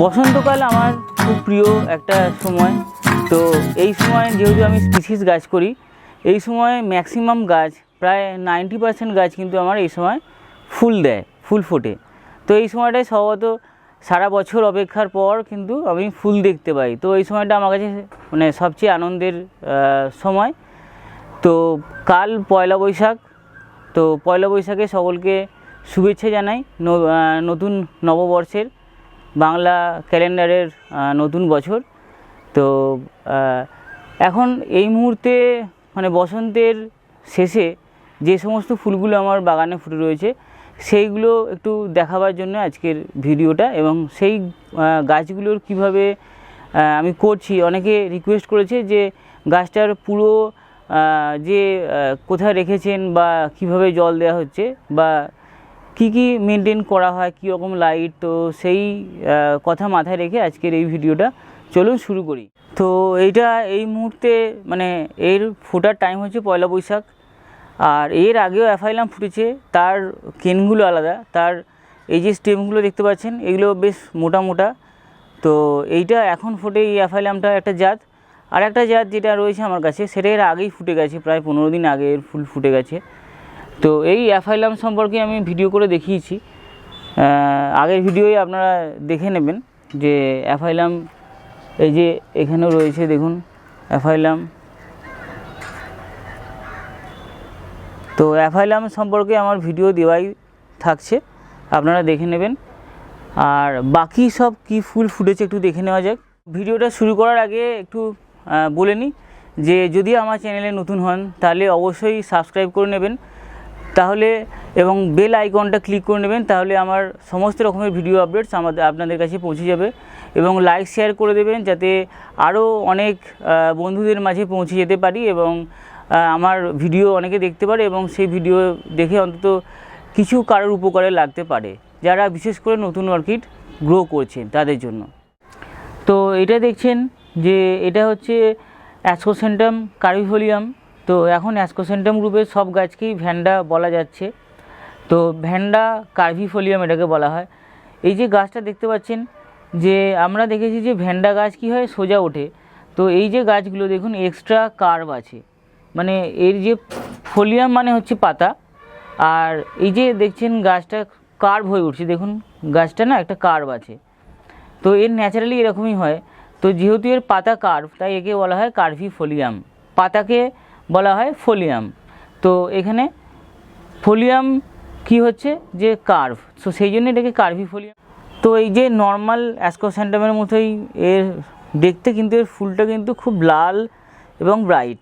বসন্তকাল আমার খুব প্রিয় একটা সময়। তো এই সময় যেহেতু আমি স্পিসিস গাছ করি, এই সময় ম্যাক্সিমাম গাছ, প্রায় নাইনটি পার্সেন্ট গাছ কিন্তু আমার এই সময় ফুল দেয়, ফুল ফোটে। তো এই সময়টায় স্বভাবত সারা বছর অপেক্ষার পর কিন্তু আমি ফুল দেখতে পাই। তো এই সময়টা আমার কাছে মানে সবচেয়ে আনন্দের সময়। তো কাল পয়লা বৈশাখ, তো পয়লা বৈশাখে সকলকে শুভেচ্ছা জানাই। নতুন নববর্ষের বাংলা ক্যালেন্ডারের নতুন বছর। তো এখন এই মুহূর্তে মানে বসন্তের শেষে যে সমস্ত ফুলগুলো আমার বাগানে ফুটে রয়েছে, সেইগুলো একটু দেখাবার জন্য আজকের ভিডিওটা এবং সেই গাছগুলোর কীভাবে আমি করছি। অনেকে রিকোয়েস্ট করেছে যে গাছটার পুরো যে কোথায় রেখেছেন বা কীভাবে জল দেওয়া হচ্ছে বা কি কি মেনটেন করা হয়, কী রকম লাইট তো সেই কথা মাথায় রেখে আজকের এই ভিডিওটা চলুন শুরু করি। তো এইটা এই মুহূর্তে মানে এর ফোটার টাইম হচ্ছে পয়লা বৈশাখ, আর এর আগেও অ্যাফাইলাম ফুটেছে, তার কেনগুলো আলাদা, তার এই যে স্টেমগুলো দেখতে পাচ্ছেন, এগুলো বেশ মোটা মোটা। তো এইটা এখন ফোটে এই অ্যাফাইলামটা একটা জাত। আর একটা জাত যেটা রয়েছে আমার কাছে, সেটা এর আগেই ফুটে গেছে, প্রায় পনেরো দিন আগে এর ফুল ফুটে গেছে। তো এই অ্যাফাইলাম সম্পর্কে আমি ভিডিও করে দেখিয়েছি। আগের ভিডিওই আপনারা দেখে নেবেন যে অ্যাফাইলাম, এই যে এখানেও রয়েছে দেখুন, অ্যাফাইলাম। তো অ্যাফাইলাম সম্পর্কে আমার ভিডিও দেওয়াই থাকছে, আপনারা দেখে নেবেন। আর বাকি সব কি ফুল ফুটেছে একটু দেখে নেওয়া যাক। ভিডিওটা শুরু করার আগে একটু বলে নিই যে যদি আমার চ্যানেলে নতুন হন, তাহলে অবশ্যই সাবস্ক্রাইব করে নেবেন। তাহলে এবং বেল আইকনটা ক্লিক করে নেবেন, তাহলে আমার সমস্ত রকমের ভিডিও আপডেটস আমাদের, আপনাদের কাছে পৌঁছে যাবে। এবং লাইক শেয়ার করে দেবেন যাতে আরও অনেক বন্ধুদের মাঝে পৌঁছে যেতে পারি এবং আমার ভিডিও অনেকে দেখতে পারে এবং সেই ভিডিও দেখে অন্তত কিছু কারোর উপকারে লাগতে পারে। যারা বিশেষ করে নতুন অর্কিড গ্রো করছেন তাদের জন্য। তো এটা দেখছেন যে এটা হচ্ছে অ্যাসকোসেন্টাম কার্ভিফোলিয়াম তো এখন অ্যাসকোসেন্টাম গ্রুপের সব গাছকেই ভ্যান্ডা বলা যাচ্ছে। তো ভ্যান্ডা কার্ভিফোলিয়াম এটাকে বলা হয়। এই যে গাছটা দেখতে পাচ্ছেন, যে আমরা দেখেছি যে ভ্যান্ডা গাছ কি হয়, সোজা ওঠে। তো এই যে গাছগুলো দেখুন এক্সট্রা কার্ভ আছে। মানে এর যে ফোলিয়াম মানে হচ্ছে পাতা। আর এই যে দেখছেন, গাছটা কার্ভ হয়ে উঠছে। দেখুন, গাছটা না একটা কার্ভ আছে। তো এর ন্যাচারালি এরকমই হয়। তো যেহেতু এর পাতা কার্ভ তাই একে বলা হয় কার্ভি ফোলিয়াম পাতাকে বলা হয় ফোলিয়াম। তো এখানে ফোলিয়াম কি হচ্ছে? যে কার্ভ। তো সেই জন্য এটাকে কার্ভি ফোলিয়াম। তো এই যে নর্মাল অ্যাসকোস্যান্টামের মতোই এর দেখতে কিন্তু এর ফুলটা কিন্তু খুব লাল এবং ব্রাইট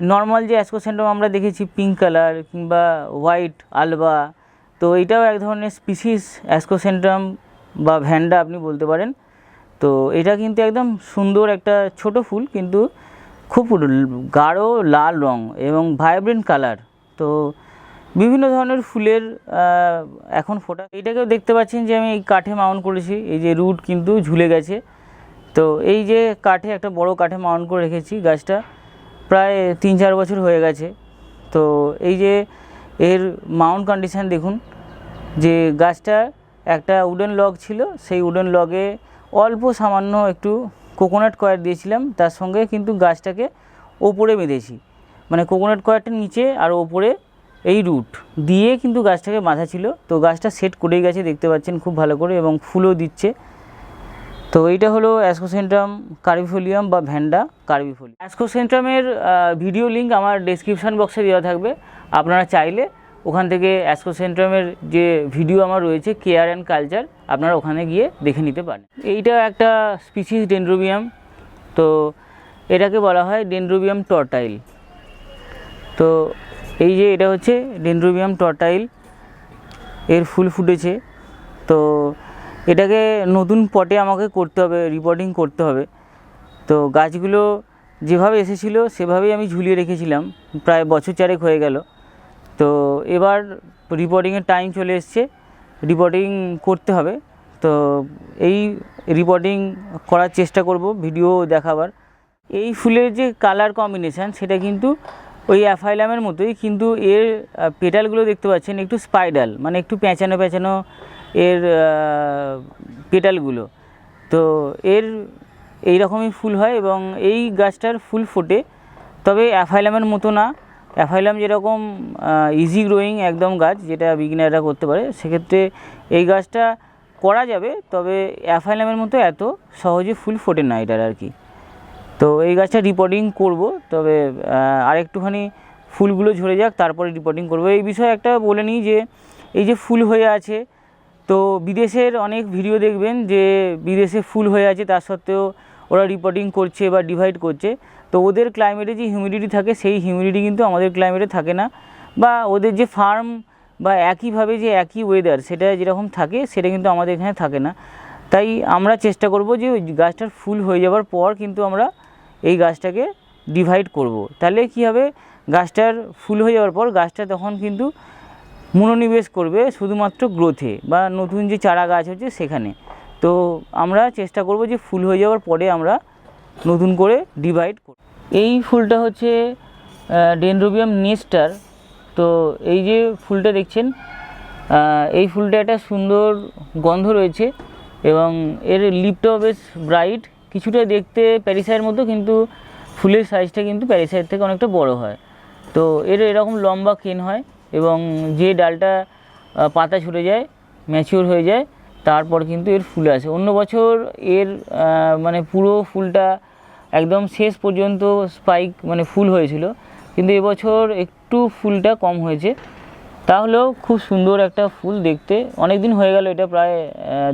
নর্মাল যে অ্যাসকোস্যান্টাম আমরা দেখেছি পিঙ্ক কালার কিংবা হোয়াইট আলবা তো এটাও এক ধরনের স্পিসিস অ্যাসকোসেন্ট্রাম বা ভ্যান্ডা আপনি বলতে পারেন। তো এটা কিন্তু একদম সুন্দর একটা ছোট ফুল, কিন্তু খুব গাঢ় লাল রং এবং ভাইব্রেন্ট কালার তো বিভিন্ন ধরনের ফুলের এখন ফোটা, এইটাকেও দেখতে পাচ্ছেন যে আমি এই কাঠে মাউন্ট করেছি। এই যে রুট কিন্তু ঝুলে গেছে। তো এই যে কাঠে, একটা বড় কাঠে মাউন্ট করে রেখেছি গাছটা, প্রায় তিন চার বছর হয়ে গেছে। তো এই যে এর মাউন্ট কন্ডিশন দেখুন, যে গাছটা একটা উডেন লগ ছিল, সেই উডেন লগে অল্প সামান্য একটু কোকোনাট কয়ার দিয়েছিলাম, তার সঙ্গে কিন্তু গাছটাকে ওপরে বেঁধেছি। মানে কোকোনাট কয়ারটার নিচে আর ওপরে এই রুট দিয়ে কিন্তু গাছটাকে বাঁধা ছিল। তো গাছটা সেট করেই গেছে, দেখতে পাচ্ছেন খুব ভালো করে, এবং ফুলও দিচ্ছে। তো এইটা হলো অ্যাসকোসেন্ট্রাম কার্বিফোলিয়াম বা ভ্যান্ডা কার্ভিফোলিয়াম অ্যাসকোসেন্ট্রামের ভিডিও লিঙ্ক আমার ডেসক্রিপশন বক্সে দেওয়া থাকবে। আপনারা চাইলে ওখান থেকে অ্যাসকোসেন্ট্রামের যে ভিডিও আমার রয়েছে কেয়ার অ্যান্ড কালচার আপনারা ওখানে গিয়ে দেখে নিতে পারেন। এইটা একটা স্পিসিস ডেন্ড্রোবিয়াম তো এটাকে বলা হয় ডেন্ড্রোবিয়াম টর্টাইল তো এই যে এটা হচ্ছে ডেন্ড্রোবিয়াম টর্টাইল এর ফুল ফুটেছে। তো এটাকে নতুন পটে আমাকে করতে হবে রিপোর্টিং করতে হবে। তো গাছগুলো যেভাবে এসেছিল, সেভাবেই আমি ঝুলিয়ে রেখেছিলাম। প্রায় বছর চারেক হয়ে গেল। তো এবার রিপোর্টিংয়ের টাইম চলে এসছে রিপোর্টিং করতে হবে। তো এই রিপোর্টিং করার চেষ্টা করব ভিডিও দেখাবার। এই ফুলের যে কালার কম্বিনেশান সেটা কিন্তু ওই অ্যাফাইলামের মতোই, কিন্তু এর পেটালগুলো দেখতে পাচ্ছেন একটু স্পাইডাল মানে একটু পেঁচানো পেঁচানো এর পেটালগুলো তো এর এই রকমই ফুল হয় এবং এই গাছটার ফুল ফোটে, তবে অ্যাফাইলামের মতো না। অ্যাফাইলাম যেরকম ইজি গ্রোয়িং একদম গাছ যেটা বিগিনাররা করতে পারে, সেক্ষেত্রে এই গাছটা করা যাবে, তবে অ্যাফাইলামের মতো এত সহজে ফুল ফোটে না এটার আর কি। তো এই গাছটা রিপোর্টিং করব, তবে আর একটুখানি ফুলগুলো ঝরে যাক, তারপরে রিপোর্টিং করব। এই বিষয়ে একটা বলে নিই যে, এই যে ফুল হয়ে আছে, তো বিদেশের অনেক ভিডিও দেখবেন যে বিদেশে ফুল হয়ে আছে, তার সত্ত্বেও ওরা রিপোর্টিং করছে বা ডিভাইড করছে। তো ওদের ক্লাইমেটে যে হিউমিডিটি থাকে, সেই হিউমিডিটি কিন্তু আমাদের ক্লাইমেটে থাকে না। বা ওদের যে ফার্ম বা একইভাবে যে একই ওয়েদার সেটা যেরকম থাকে, সেটা কিন্তু আমাদের এখানে থাকে না। তাই আমরা চেষ্টা করব যে ওই গাছটার ফুল হয়ে যাওয়ার পর কিন্তু আমরা এই গাছটাকে ডিভাইড করব। তাহলে কি হবে? গাছটার ফুল হয়ে যাওয়ার পর গাছটা তখন কিন্তু মনোনিবেশ করবে শুধুমাত্র গ্রোথে বা নতুন যে চারা গাছ হচ্ছে সেখানে। তো আমরা চেষ্টা করব যে ফুল হয়ে যাওয়ার পরে আমরা নতুন করে ডিভাইড করব এই ফুলটা হচ্ছে ডেনড্রোবিয়াম নেস্টার তো এই যে ফুলটা দেখছেন এই ফুলটা একটা সুন্দর গন্ধ রয়েছে এবং এর লিপটাও বেশ ব্রাইট কিছুটা দেখতে প্যারিসাইয়ের মতো, কিন্তু ফুলের সাইজটা কিন্তু প্যারিসাইয়ের থেকে অনেকটা বড় হয়। তো এর এরকম লম্বা কেন হয় এবং যে ডালটা পাতা ছুটে যায় ম্যাচিওর হয়ে যায় তারপর কিন্তু এর ফুল আসে। অন্য বছর এর মানে পুরো ফুলটা একদম শেষ পর্যন্ত স্পাইক মানে ফুল হয়েছিল। কিন্তু এবছর একটু ফুলটা কম হয়েছে। তাহলেও খুব সুন্দর একটা ফুল দেখতে। অনেক দিন হয়ে গেল, এটা প্রায়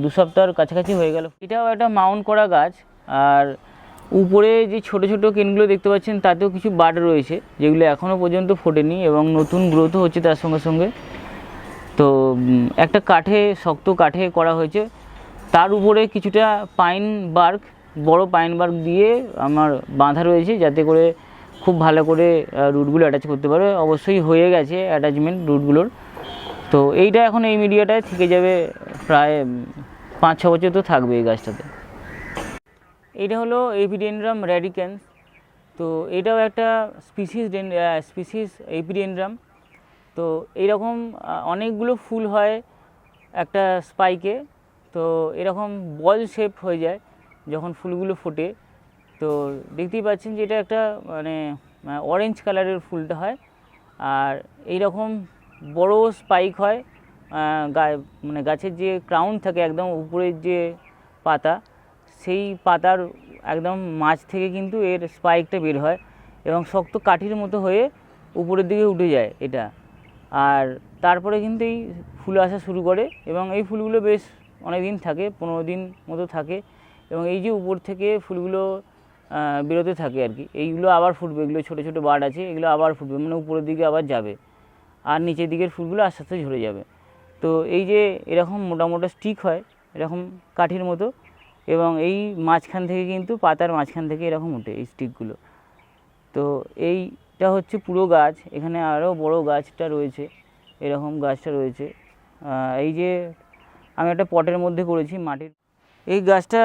দু সপ্তাহের কাছাকাছি হয়ে গেল। এটাও একটা মাউন্ট করা গাছ। আর উপরে যে ছোট ছোট কেনগুলো দেখতে পাচ্ছেন, তাতেও কিছু বাড রয়েছে, যেগুলো এখনও পর্যন্ত ফোটেনি এবং নতুন গ্রোথও হচ্ছে তার সঙ্গে সঙ্গে। তো একটা কাঠে, শক্ত কাঠে করা হয়েছে। তার উপরে কিছুটা পাইন বার্ক, বড় পাইন বার্ক দিয়ে আমার বাঁধা রয়েছে, যাতে করে খুব ভালো করে রুটগুলো অ্যাটাচ করতে পারে। অবশ্যই হয়ে গেছে অ্যাটাচমেন্ট রুটগুলোর। তো, এইটা এখন এই মিডিয়াটায় থেকে যাবে প্রায় পাঁচ, ছ বছর তো থাকবে এই গাছটাতে। এটা হলো এপিডেন্ড্রাম র্যাডিক্যান্স তো, এটাও একটা স্পিসিস স্পিসিস এপিডেন্ড্রাম তো এইরকম অনেকগুলো ফুল হয় একটা স্পাইকে। তো এরকম বল শেপ হয়ে যায় যখন ফুলগুলো ফোটে। তো দেখতেই পাচ্ছেন যে এটা একটা মানে অরেঞ্জ কালারের ফুলটা হয়। আর এই রকম বড় স্পাইক হয় মানে গাছের যে ক্রাউন থাকে একদম উপরের যে পাতা, সেই পাতার একদম মাঝ থেকে কিন্তু এর স্পাইকটা বের হয় এবং শক্ত কাঠির মতো হয়ে উপরের দিকে উঠে যায় এটা। আর তারপরে কিন্তু এই ফুল আসা শুরু করে এবং এই ফুলগুলো বেশ অনেক দিন থাকে, পনেরো দিন মতো থাকে এবং এই যে উপর থেকে ফুলগুলো বেরোতে থাকে আর কি, এইগুলো আবার ফুটবে, এগুলো ছোটো ছোটো বার্ড আছে, এগুলো আবার ফুটবে মানে উপরের দিকে আবার যাবে আর নিচের দিকের ফুলগুলো আস্তে আস্তে ঝরে যাবে। তো এই যে এরকম মোটা মোটা স্টিক হয়, এরকম কাঠির মতো এবং এই মাঝখান থেকে কিন্তু পাতার মাঝখান থেকে এরকম ওঠে এই স্টিকগুলো তো এইটা হচ্ছে পুরো গাছ, এখানে আরও বড় গাছটা রয়েছে, এরকম গাছটা রয়েছে। এই যে আমি একটা পটের মধ্যে করেছি মাটির। এই গাছটা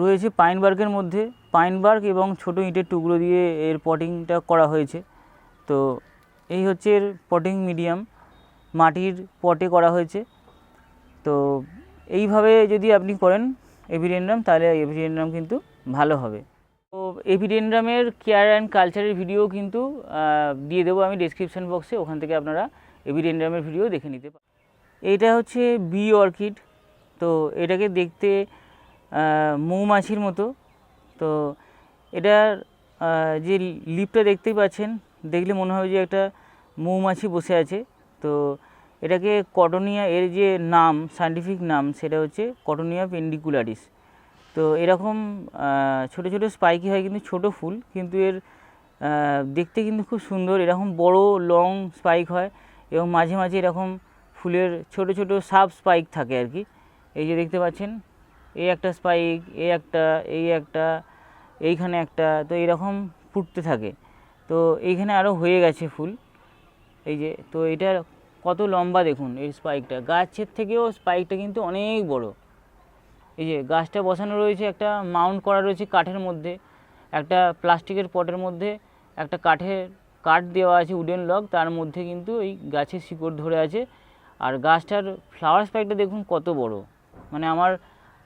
রয়েছে পাইন বার্গের মধ্যে। পাইন বার্গ এবং ছোট ইটের টুকরো দিয়ে এর পটিংটা করা হয়েছে। তো এই হচ্ছে এর পটিং মিডিয়াম, মাটির পটে করা হয়েছে। তো এইভাবে যদি আপনি করেন এভিডেন্ড্রাম তাহলে এভিডেন্ড্রাম কিন্তু ভালো হবে। তো এভিডেন্ড্রামের কেয়ার অ্যান্ড কালচারের ভিডিও কিন্তু দিয়ে দেবো আমি ডেসক্রিপশন বক্সে ওখান থেকে আপনারা এভিডেন্ড্রামের ভিডিও দেখে নিতে পারেন এইটা হচ্ছে বি অর্কিড তো এটাকে দেখতে মৌমাছির মতো। তো এটার যে লিপটা দেখতেই পাচ্ছেন, দেখলে মনে হবে যে একটা মৌমাছি বসে আছে। তো এটাকে কটনিয়া, এর যে নাম সায়েন্টিফিক নাম, সেটা হচ্ছে কটনিয়া পেন্ডিকুলারিস তো এরকম ছোট ছোট স্পাইকি হয় কিন্তু ছোট ফুল, কিন্তু এর দেখতে কিন্তু খুব সুন্দর। এরকম বড় লং স্পাইক হয় এবং মাঝে মাঝে এরকম ফুলের ছোট ছোট সাব স্পাইক থাকে আর কি। এই যে দেখতে পাচ্ছেন, এই একটা স্পাইক এই একটা এই একটা, এইখানে একটা, তো এরকম ফুটতে থাকে। তো এইখানে আরও হয়ে গেছে ফুল। এই যে, তো এটার কত লম্বা দেখুন এই স্পাইকটা গাছের থেকেও স্পাইকটা কিন্তু অনেক বড়। এই যে গাছটা বসানো রয়েছে, একটা মাউন্ট করা রয়েছে কাঠের মধ্যে, একটা প্লাস্টিকের পটের মধ্যে, একটা কাঠের কাঠ দেওয়া আছে উডেন লগ তার মধ্যে কিন্তু এই গাছের শিকড় ধরে আছে। আর গাছটার ফ্লাওয়ার স্পাইকটা দেখুন কত বড় মানে আমার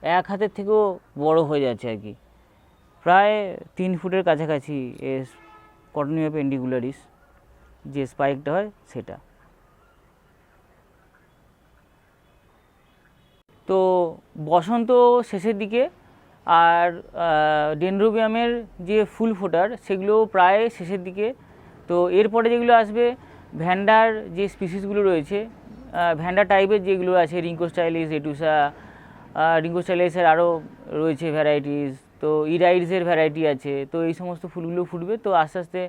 এক হাতের থেকেও বড় হয়ে যাচ্ছে আর কি। প্রায় তিন ফুটের কাছাকাছি এস কটনিয়া পেন্ডিকুলারিস যে স্পাইকটা হয় সেটা। তো বসন্ত শেষের দিকে আর ডেনড্রোবিয়ামের যে ফুল ফোটার সেগুলো প্রায় শেষের দিকে। তো এরপরে যেগুলো আসবে, ভ্যান্ডার যে স্পিসিসগুলো রয়েছে ভ্যান্ডার টাইপের যেগুলো আছে, রিঙ্কো স্টাইলিস, এটুসা রিঙ্কো স্টাইলিসের আরও রয়েছে ভ্যারাইটিস তো ইরাইডসের ভ্যারাইটি আছে, তো এই সমস্ত ফুলগুলো ফুটবে। তো আস্তে আস্তে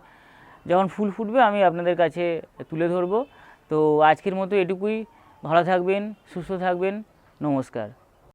যখন ফুল ফুটবে, আমি আপনাদের কাছে তুলে ধরবো। তো আজকের মতো এটুকুই। ভালো থাকবেন, সুস্থ থাকবেন। নমস্কার।